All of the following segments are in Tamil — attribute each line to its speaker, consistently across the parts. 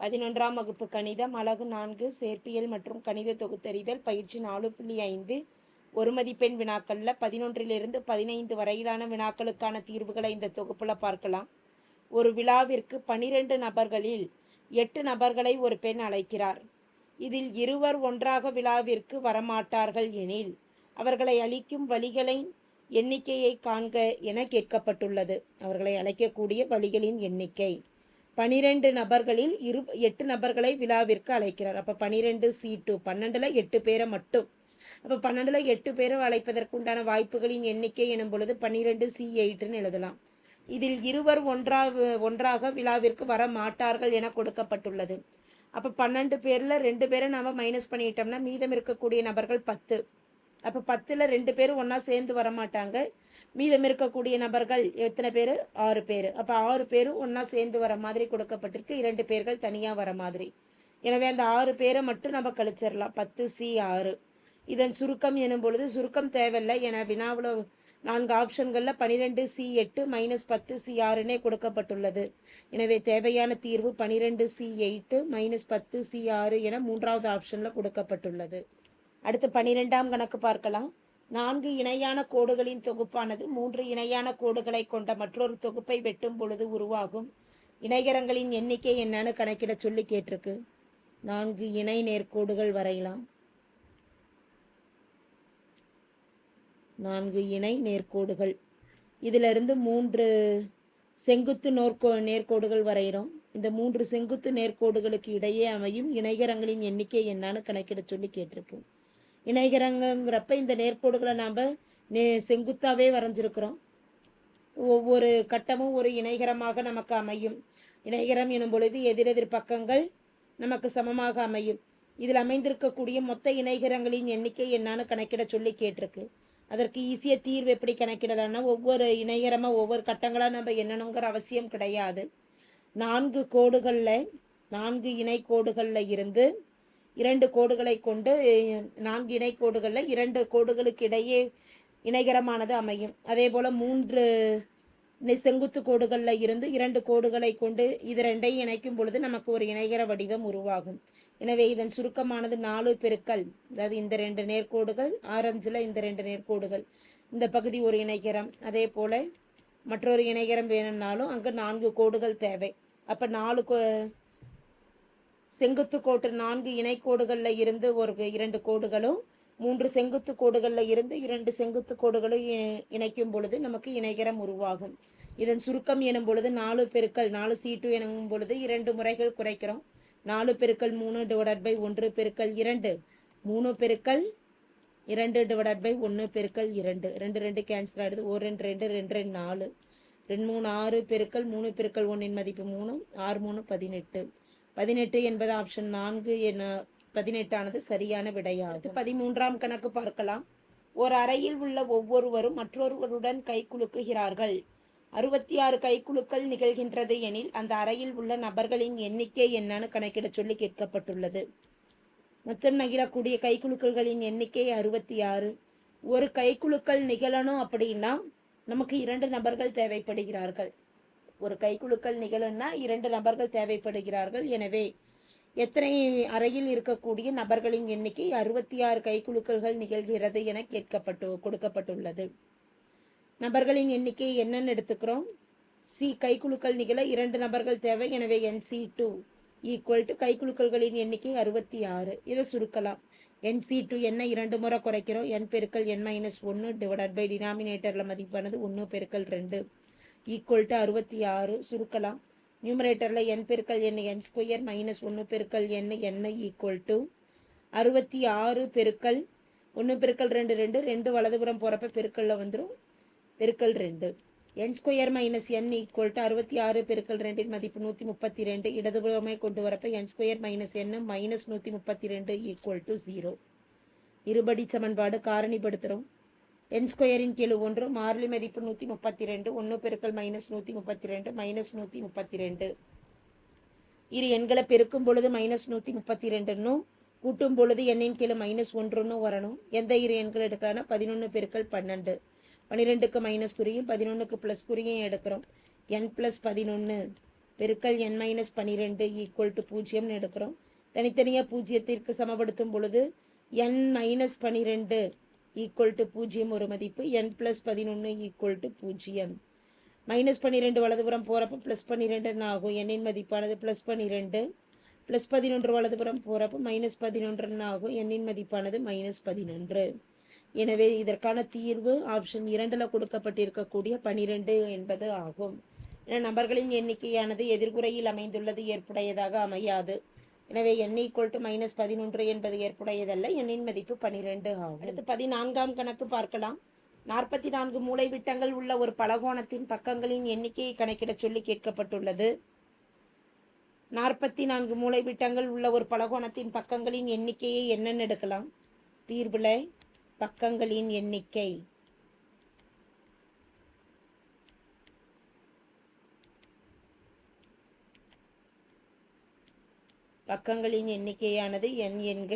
Speaker 1: பதினொன்றாம் வகுப்பு கணிதம் அலகு நான்கு சேர்ப்பியல் மற்றும் கணித தொகுத்தறிதல் பயிற்சி நாலு புள்ளி ஐந்து. ஒரு மதிப்பெண் வினாக்களில் பதினொன்றிலிருந்து பதினைந்து வரையிலான வினாக்களுக்கான தீர்வுகளை இந்த தொகுப்பில் பார்க்கலாம். ஒரு விழாவிற்கு பனிரெண்டு நபர்களில் எட்டு நபர்களை ஒரு பெண் அழைக்கிறார். இதில் இருவர் ஒன்றாக விழாவிற்கு வரமாட்டார்கள் எனில் அவர்களை அளிக்கும் வழிகளின் எண்ணிக்கையை காண்க என கேட்கப்பட்டுள்ளது. அவர்களை அழைக்கக்கூடிய வழிகளின் எண்ணிக்கை. பனிரெண்டு நபர்களில் இரு எட்டு நபர்களை விழாவிற்கு அழைக்கிறார். அப்போ பனிரெண்டு சி டூ பன்னெண்டில் எட்டு பேரை மட்டும். அப்போ பன்னெண்டில் எட்டு பேரை அழைப்பதற்குண்டான வாய்ப்புகளின் எண்ணிக்கை எனும் பொழுது பன்னிரெண்டு சி எயிட்டுன்னு எழுதலாம். இதில் இருவர் ஒன்றாக ஒன்றாக விழாவிற்கு வர மாட்டார்கள் என கொடுக்கப்பட்டுள்ளது. அப்போ பன்னெண்டு பேரில் ரெண்டு பேரை நாம் மைனஸ் பண்ணிட்டோம்னா மீதம் இருக்கக்கூடிய நபர்கள் பத்து. அப்போ பத்தில் ரெண்டு பேரும் ஒன்றா சேர்ந்து வர மாட்டாங்க மீதம் இருக்கக்கூடிய நபர்கள் எத்தனை பேர்? ஆறு பேர். அப்போ ஆறு பேரும் ஒன்றா சேர்ந்து வர மாதிரி கொடுக்கப்பட்டிருக்கு. இரண்டு பேர்கள் தனியாக வர மாதிரி. எனவே அந்த ஆறு பேரை மட்டும் நம்ம கழிச்சிடலாம். பத்து சி ஆறு. இதன் சுருக்கம் எனும் பொழுது சுருக்கம் தேவையில்லை. என வினாவில் நான்கு ஆப்ஷன்களில் பனிரெண்டு சி எட்டு மைனஸ் பத்து சி ஆறுனே கொடுக்கப்பட்டுள்ளது. எனவே தேவையான தீர்வு பனிரெண்டு சி எயிட்டு மைனஸ் பத்து சி ஆறு என மூன்றாவது ஆப்ஷனில் கொடுக்கப்பட்டுள்ளது. அடுத்து பனிரெண்டாம் கணக்கு பார்க்கலாம். நான்கு இணையான கோடுகளின் தொகுப்பானது மூன்று இணையான கோடுகளை கொண்ட மற்றொரு தொகுப்பை வெட்டும் பொழுது உருவாகும். இணைகரங்களின் எண்ணிக்கை என்னன்னு கணக்கிட சொல்லி கேட்டிருக்கு. நான்கு இணை நேர்கோடுகள் வரையலாம். நான்கு இணை நேர்கோடுகள். இதிலிருந்து மூன்று செங்குத்து நோர்கோ நேர்கோடுகள் வரைகிறோம். இந்த மூன்று செங்குத்து நேர்கோடுகளுக்கு இடையே அமையும் இணைகரங்களின் எண்ணிக்கை என்னன்னு கணக்கிட சொல்லி கேட்டிருக்கு. இணைகரங்கிறப்ப இந்த நேர்கோடுகளை நாம் நே செங்குத்தாகவே வரைஞ்சிருக்கிறோம். ஒவ்வொரு கட்டமும் ஒரு இணைகரமாக நமக்கு அமையும். இணைகரம் எனும் பொழுது எதிரெதிர் பக்கங்கள் நமக்கு சமமாக அமையும். இதில் அமைந்திருக்கக்கூடிய மொத்த இணைகரங்களின் எண்ணிக்கை என்னான்னு கணக்கிட சொல்லி கேட்டிருக்கு. அதற்கு ஈஸியாக தீர்வு எப்படி கணக்கிடலாம்னா ஒவ்வொரு இணைகரமாக ஒவ்வொரு கட்டங்களாக நம்ம எண்ணணுங்கிற அவசியம் கிடையாது. நான்கு கோடுகளில் நான்கு இணை கோடுகளில் இருந்து இரண்டு கோடுகளை கொண்டு நான்கு இணை கோடுகளில் இரண்டு கோடுகளுக்கு இடையே இணைகரமானது அமையும். அதே போல் மூன்று செங்குத்து கோடுகளில் இருந்து இரண்டு கோடுகளை கொண்டு இது ரெண்டையும் இணைக்கும் பொழுது நமக்கு ஒரு இணைகர வடிவம் உருவாகும். எனவே இதன் சுருக்கமானது நாலு பெருக்கல். அதாவது இந்த ரெண்டு நேர்கோடுகள் ஆரஞ்சில் இந்த ரெண்டு நேர்கோடுகள். இந்த பகுதி ஒரு இணைகரம். அதே போல் மற்றொரு இணைகரம் வேணும்னாலும் அங்கே நான்கு கோடுகள் தேவை. அப்போ நாலு கோ செங்குத்து கோட்டு நான்கு இணைக்கோடுகளில் இருந்து ஒரு இரண்டு கோடுகளும் மூன்று செங்குத்து கோடுகளில் இருந்து இரண்டு செங்குத்து கோடுகளும் இ- இணைக்கும் பொழுது நமக்கு இணைகரம் உருவாகும். இதன் சுருக்கம் எனும் பொழுது நாலு பெருக்கல் நாலு சீட்டு எனும் பொழுது இரண்டு முறைகள் குறைக்கிறோம். நாலு பெருக்கள் மூணு டிவைடட் பை ஒன்று பெருக்கல் இரண்டு. மூணு பெருக்கள் இரண்டு டிவைடட் பை ஒன்று பெருக்கல் இரண்டு. ரெண்டு ரெண்டு கேன்சல் ஆகிடுது ஒரு ரெண்டு ரெண்டு ரெண்டு ரெண்டு நாலு. ரெண்டு மூணு ஆறு பெருக்கல் மூணு பெருக்கள் ஒன்றின் மதிப்பு மூணு. ஆறு மூணு பதினெட்டு. பதினெட்டு என்பது ஆப்ஷன் நான்கு என பதினெட்டானது சரியான விடையானது. பதிமூன்றாம் கணக்கு பார்க்கலாம். ஒரு அறையில் உள்ள ஒவ்வொருவரும் மற்றொருவருடன் கை குலுக்குகிறார்கள் அறுபத்தி ஆறு கைக்குலுக்கள் நிகழ்கின்றது எனில் அந்த அறையில் உள்ள நபர்களின் எண்ணிக்கை என்னன்னு கணக்கிட சொல்லி கேட்கப்பட்டுள்ளது. மொத்தம் நிகழக்கூடிய கைக்குலுக்கல்களின் எண்ணிக்கை அறுபத்தி ஆறு ஒரு கைக்குலுக்கல் நிகழணும் அப்படின்னா நமக்கு இரண்டு நபர்கள் தேவைப்படுகிறார்கள். ஒரு கைக்குழுக்கள் நிகழும்னா இரண்டு நபர்கள் தேவைப்படுகிறார்கள். எனவே எத்தனை அறையில் இருக்கக்கூடிய நபர்களின் எண்ணிக்கை அறுபத்தி ஆறு கைக்குழுக்கள்கள் நிகழ்கிறது என கேட்கப்பட்டு கொடுக்கப்பட்டுள்ளது. நபர்களின் எண்ணிக்கை என்னன்னு எடுத்துக்கிறோம். சி கைக்குழுக்கள் நிகழ இரண்டு நபர்கள் தேவை. எனவே n C two equal to கைக்குழுக்கள்களின் எண்ணிக்கை அறுபத்தி ஆறு இதை சுருக்கலாம். என்சி டூ என்ன இரண்டு முறை குறைக்கிறோம்? என் பெருக்கல் என் மைனஸ் ஒன்று டிவைடட் பை டினாமினேட்டரில் மதிப்பானது ஒன்று பெருக்கல் ரெண்டு. ஈக்குவல் டு அறுபத்தி ஆறு சுருக்கலாம். நியூமரேட்டரில் என் பெருக்கல் என் என் ஸ்கொயர் மைனஸ் ஒன்று பெருக்கல் என் என் ஈக்குவல் டு அறுபத்தி ஆறு பெருக்கல். ஒன்று பெருக்கல் ரெண்டு ரெண்டு. ரெண்டு வலதுபுறம் போகிறப்ப பெருக்கலில் வந்துடும் பெருக்கல் ரெண்டு. N square minus n equal to அறுபத்தி ஆறு பெருக்கல் ரெண்டின் மதிப்பு நூற்றி முப்பத்தி ரெண்டு. இடதுபுறமே கொண்டு வரப்ப n square minus n minus நூற்றி முப்பத்தி ரெண்டு ஈக்குவல் டு ஜீரோ இருபடி சமன்பாடு காரணிப்படுத்துகிறோம் என் ஸ்கொயரின் கீழ் ஒன்று மாறிலி மதிப்பு நூற்றி முப்பத்தி ரெண்டு ஒன்று பெருக்கல் மைனஸ் நூற்றி முப்பத்தி ரெண்டு மைனஸ் நூற்றி முப்பத்தி ரெண்டு. இரு எண்களை பெருக்கும் பொழுது மைனஸ் நூற்றி முப்பத்தி ரெண்டுன்னும் கூட்டும் பொழுது எண்ணின் கீழே மைனஸ் ஒன்றுன்னு வரணும். எந்த இரு எண்கள் எடுக்கலாம்னா பதினொன்று பெருக்கல் பன்னெண்டு. பன்னிரெண்டுக்கு மைனஸ் குறியும் பதினொன்றுக்கு ப்ளஸ் குறியும் எடுக்கிறோம். என் ப்ளஸ் பதினொன்று பெருக்கல் என் மைனஸ் பன்னிரெண்டு ஈக்குவல் டு பூஜ்ஜியம்னு எடுக்கிறோம். தனித்தனியாக பூஜ்ஜியத்திற்கு சமப்படுத்தும் பொழுது என் மைனஸ் பன்னிரெண்டு ஈக்குவல் டு பூஜ்ஜியம் ஒரு மதிப்பு என் ப்ளஸ் பதினொன்று ஈக்குவல் டு பூஜ்ஜியம். மைனஸ் பன்னிரெண்டு வலதுபுறம் போகிறப்ப ப்ளஸ் பன்னிரெண்டுன்னு ஆகும்? எண்ணின் மதிப்பானது ப்ளஸ் பன்னிரெண்டு. ப்ளஸ் பதினொன்று வலதுபுறம் போகிறப்ப மைனஸ் பதினொன்றுன்னு ஆகும்? எண்ணின் மதிப்பானது மைனஸ் பதினொன்று. எனவே இதற்கான தீர்வு ஆப்ஷன் இரண்டில் கொடுக்கப்பட்டிருக்கக்கூடிய பனிரெண்டு என்பது ஆகும். ஏன்னா நபர்களின் எண்ணிக்கையானது எதிர்குறையில் அமைந்துள்ளது ஏற்புடையதாக அமையாது. எனவே என் ஈக்குவல் டு மைனஸ் பதினொன்று என்பது ஏற்புடையதல்ல. எண்ணின் மதிப்பு பனிரெண்டு ஆகும். அடுத்து பதினான்காம் கணக்கு பார்க்கலாம். நாற்பத்தி நான்கு மூளைவிட்டங்கள் உள்ள ஒரு பலகோணத்தின் பக்கங்களின் எண்ணிக்கையை கணக்கிட சொல்லி கேட்கப்பட்டுள்ளது. நாற்பத்தி நான்கு மூளைவிட்டங்கள் உள்ள ஒரு பலகோணத்தின் பக்கங்களின் எண்ணிக்கையை என்னென்னு எடுக்கலாம்? தீர்வில் பக்கங்களின் எண்ணிக்கை. பக்கங்களின் எண்ணிக்கையானது என் என்க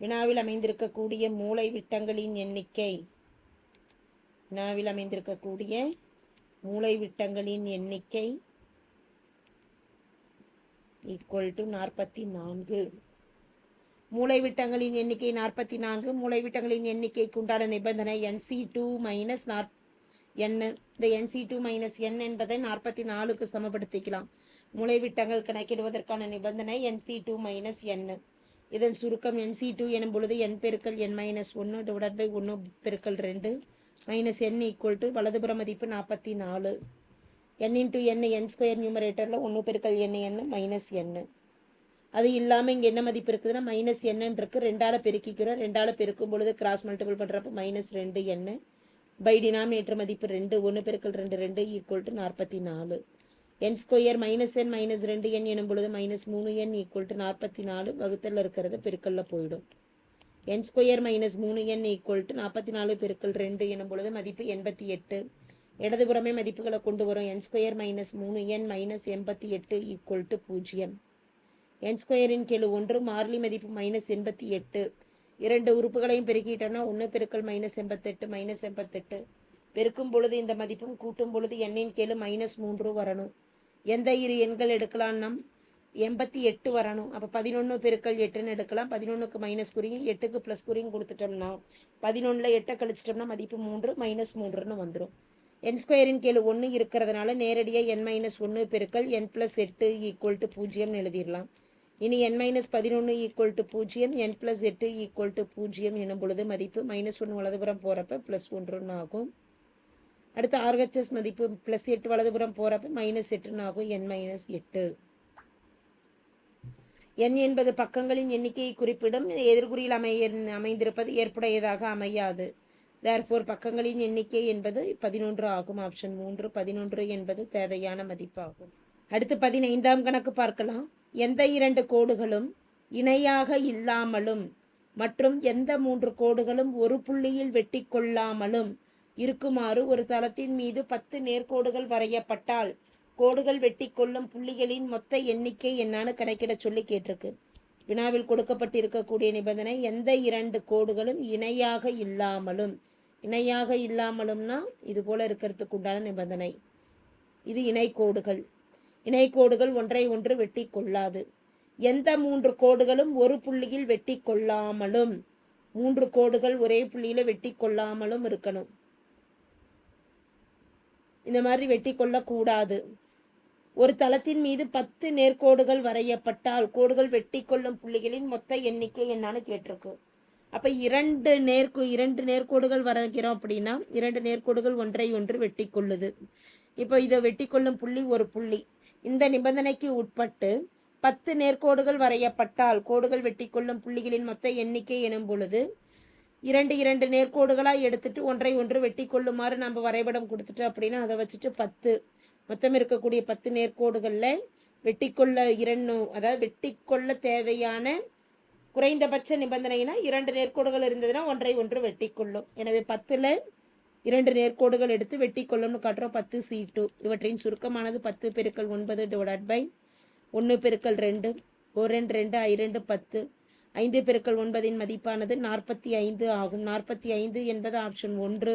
Speaker 1: வினாவில் அமைந்திருக்கக்கூடிய மூளை விட்டங்களின் எண்ணிக்கை. வினாவில் அமைந்திருக்கக்கூடிய மூளை விட்டங்களின் எண்ணிக்கை ஈக்குவல் டு நாற்பத்தி நான்கு மூளை விட்டங்களின் எண்ணிக்கை நாற்பத்தி நான்கு மூளை விட்டங்களின் எண்ணிக்கைக்கு உண்டான நிபந்தனை என்சி டூ மைனஸ் நாற் என் இந்த என்சி டூ மைனஸ் என் என்பதை நாற்பத்தி நாலுக்கு சமப்படுத்திக்கலாம். மூளைவிட்டங்கள் கணக்கிடுவதற்கான நிபந்தனை என்சி டூ மைனஸ் என் இதன் சுருக்கம் என்சி டூ எனும் பொழுது என் பெருக்கல் என் மைனஸ் ஒன்று டிவைட் பை ஒன்று பெருக்கல் ரெண்டு மைனஸ் என் ஈக்குவல் டு வலதுபுற மதிப்பு நாற்பத்தி நாலு n into n n square நியூமரேட்டரில் ஒன்று பெருக்கல் என் என் மைனஸ் என் அது இல்லாமல் இங்கே என்ன மதிப்பு இருக்குதுன்னா மைனஸ் என்னன்னு இருக்குது ரெண்டால் பெருக்கிக்கிறோம். ரெண்டால் பெருக்கும் பொழுது கிராஸ் மல்டிபிள் பண்ணுறப்ப மைனஸ் ரெண்டு எண்ணு பை டினாமினேட்டர் மதிப்பு ரெண்டு ஒன்று பெருக்கல் ரெண்டு ரெண்டு ஈக்குவல் டு நாற்பத்தி நாலு n square minus n minus ரெண்டு என் எனும் பொழுது மைனஸ் மூணு என் ஈக்குவல் டு நாற்பத்தி நாலு வகுத்தலில் இருக்கிறது பெருக்கல்ல போயிடும். என் ஸ்கொயர் மைனஸ் மூணு என் ஈக்குவல் டு நாற்பத்தி நாலு பெருக்கல் ரெண்டு எனும் பொழுது மதிப்பு எண்பத்தி எட்டு. இடதுபுறமே மதிப்புகளை கொண்டு வரும். என் ஸ்கொயர் மைனஸ் மூணு என் மைனஸ் எண்பத்தி எட்டு ஈக்குவல் டு பூஜ்ஜியம். என் ஸ்கொயரின் கீழ் ஒன்று மார்லி மதிப்பு மைனஸ் எண்பத்தி எட்டு. இரண்டு உறுப்புகளையும் பெருக்கிட்டோம்னா ஒன்று பெருக்கல் மைனஸ் எண்பத்தெட்டு மைனஸ் எண்பத்தெட்டு. பெருக்கும் பொழுது இந்த மதிப்பும் கூட்டும் பொழுது எண்ணின் கீழே மைனஸ் மூன்று வரணும். எந்த இரு எண்கள் எடுக்கலாம்னா எண்பத்தி எட்டு வரணும். அப்போ பதினொன்று பெருக்கல் எட்டுன்னு எடுக்கலாம். பதினொன்றுக்கு மைனஸ் குறியும் எட்டுக்கு ப்ளஸ் குறியும் கொடுத்துட்டோம்னா பதினொன்றில் எட்டை கழிச்சிட்டோம்னா மதிப்பு மூன்று மைனஸ் மூன்றுன்னு வந்துடும் என் ஸ்கொயரின் கீழே ஒன்று இருக்கிறதுனால நேரடியாக என் மைனஸ் ஒன்று பெருக்கல் என் ப்ளஸ் எட்டு ஈக்குவல் டு பூஜ்ஜியம்னு எழுதிடலாம். இனி என் மைனஸ் பதினொன்று ஈக்குவல் டு பூஜ்ஜியம் என் ப்ளஸ் எட்டு ஈக்குவல் டு பூஜ்ஜியம் எனும் பொழுது மதிப்பு மைனஸ் ஒன்று வலதுபுறம் போகிறப்ப ப்ளஸ் ஒன்றுன்னு ஆகும். அடுத்து ஆர்ஹெச்எஸ் மதிப்பு ப்ளஸ் எட்டு வலதுபுறம் போகிறப்ப மைனஸ் எட்டுன்னு ஆகும் என் மைனஸ் எட்டு. என் என்பது பக்கங்களின் எண்ணிக்கையை குறிப்பிடும் எதிர்குறியில் அமைய அமைந்திருப்பது ஏற்புடையதாக அமையாது. தேர்ஃபோர் பக்கங்களின் எண்ணிக்கை என்பது பதினொன்று ஆகும். ஆப்ஷன் மூன்று பதினொன்று என்பது தேவையான மதிப்பாகும். அடுத்து பதினைந்தாம் கணக்கு பார்க்கலாம். எந்த இரண்டு கோடுகளும் இணையாக இல்லாமலும் மற்றும் எந்த மூன்று கோடுகளும் ஒரு புள்ளியில் வெட்டி கொள்ளாமலும் இருக்குமாறு ஒரு தளத்தின் மீது பத்து நேர்கோடுகள் வரையப்பட்டால் கோடுகள் வெட்டி கொள்ளும் புள்ளிகளின் மொத்த எண்ணிக்கை என்னான்னு கணக்கிட சொல்லி கேட்டிருக்கு. வினாவில் கொடுக்கப்பட்டிருக்கக்கூடிய நிபந்தனை எந்த இரண்டு கோடுகளும் இணையாக இல்லாமலும் இணையாக இல்லாமலும்னா இது போல இருக்கிறதுக்கு உண்டான நிபந்தனை. இது இணைக்கோடுகள் இணைக்கோடுகள் ஒன்றை ஒன்று வெட்டி கொள்ளாது எந்த மூன்று கோடுகளும் ஒரு புள்ளியில் வெட்டி கொள்ளாமலும் மூன்று கோடுகள் ஒரே புள்ளியில வெட்டி கொள்ளாமலும் இருக்கணும். இந்த மாதிரி வெட்டி கொள்ளக்கூடாது ஒரு தளத்தின் மீது பத்து நேர்கோடுகள் வரையப்பட்டால் கோடுகள் வெட்டி கொள்ளும் புள்ளிகளின் மொத்த எண்ணிக்கை என்னன்னு கேட்டிருக்கு. அப்ப இரண்டு நேர்கோ இரண்டு நேர்கோடுகள் வரைகிறோம் அப்படின்னா இரண்டு நேர்கோடுகள் ஒன்றை ஒன்று வெட்டி கொள்ளுது இப்போ இதை வெட்டி கொள்ளும் புள்ளி ஒரு புள்ளி. இந்த நிபந்தனைக்கு உட்பட்டு பத்து நேர்கோடுகள் வரையப்பட்டால் கோடுகள் வெட்டி கொள்ளும் புள்ளிகளின் மொத்த எண்ணிக்கை எனும் பொழுது இரண்டு இரண்டு நேர்கோடுகளாக எடுத்துட்டு ஒன்றை ஒன்று வெட்டி கொள்ளுமாறு நம்ம வரைபடம் கொடுத்துட்டு அப்படின்னா அதை வச்சுட்டு பத்து. மொத்தம் இருக்கக்கூடிய பத்து நேர்கோடுகளில் வெட்டி கொள்ள இரண்டு அதாவது வெட்டி கொள்ள தேவையான குறைந்தபட்ச நிபந்தனைனா இரண்டு நேர்கோடுகள் இருந்ததுன்னா ஒன்றை ஒன்று வெட்டி கொள்ளும் எனவே பத்தில் இரண்டு நேர்கோடுகள் எடுத்து வெட்டி கொள்ளணும் காட்டுறோம் பத்து சி டூ இவற்றின் சுருக்கமானது பத்து பெருக்கல் ஒன்பது டிவைட் பை ஒன்று பெருக்கல் ரெண்டு. ஒரு ரெண்டு ரெண்டு ஐ பத்து. ஐந்து பெருக்கள் ஒன்பதின் மதிப்பானது நாற்பத்தி ஐந்து ஆகும். நாற்பத்தி ஐந்து என்பது ஆப்ஷன் ஒன்று.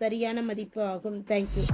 Speaker 1: சரியான மதிப்பு ஆகும். தேங்க்யூ